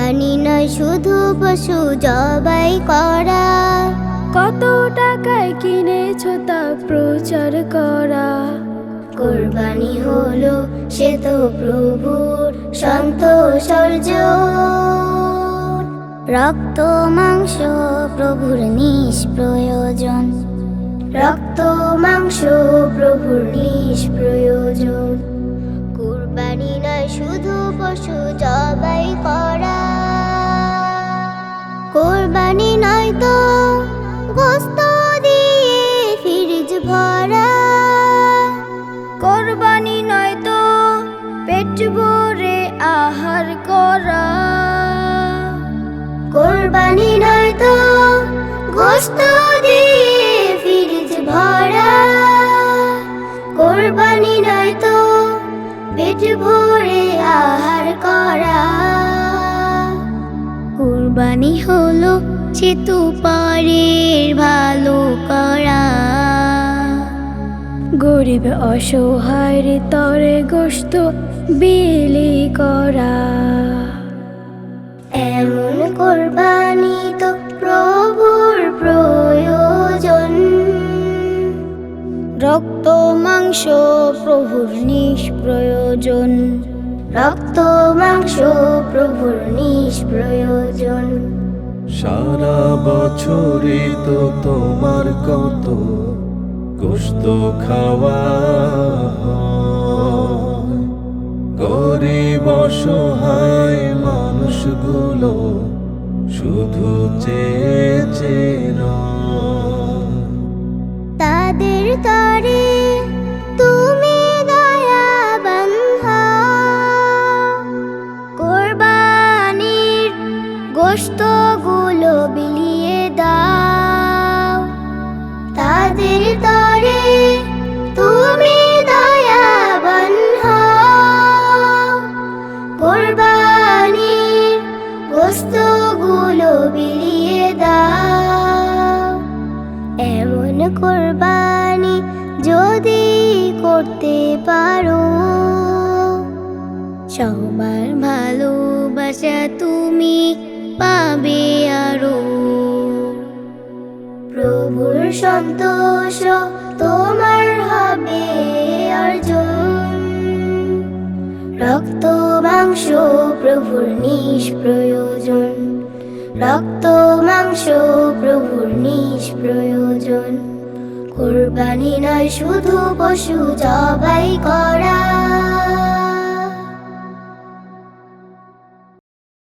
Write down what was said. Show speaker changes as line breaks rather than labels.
নয় শুধু পশু জবাই করা।
কত টাকায় কিনেছো তা প্রচার করা।
কোরবানি হলো সে তো প্রভুর সন্তোষ অর্জন। রক্ত মাংস প্রভুর নিষ্প্রয়োজন। রক্ত মাংস প্রভুর নিষ্প্রয়োজন। কুরবানি নয় শুধু পশু জবাই করা। গোস্ত দিয়ে ফিরিজ ভরা।
কোরবানি নয় তো পেট ভরে আহার করা।
কোরবানি হলো সে তো পারের ভালো করা।
গরিব অসহায়ের তরে গোস্ত বিলি করা।
রক্ত মাংস প্রভুর নিষ্প্রয়োজন। রক্ত মাংস প্রভুর নিষ্প্রয়োজন।
সারা বছরে তো তোমার কত গোস্ত খাওয়া। গরিব অসহায় মানুষগুলো শুধু চেয়েছে
তাদের গুলো বিলিয়ে দাও। এমন কোরবানি যদি করতে পারো। সবার ভালোবাসা তুমি পাবে আরও। প্রভুর সন্তোষ তোমার হবে অর্জন। রক্ত মাংস প্রভুর নিষ্প্রয়োজন। রক্ত মাংস প্রভুর নিষ্প্রয়োজন। কোরবানি নয় শুধু পশু জবাই করা।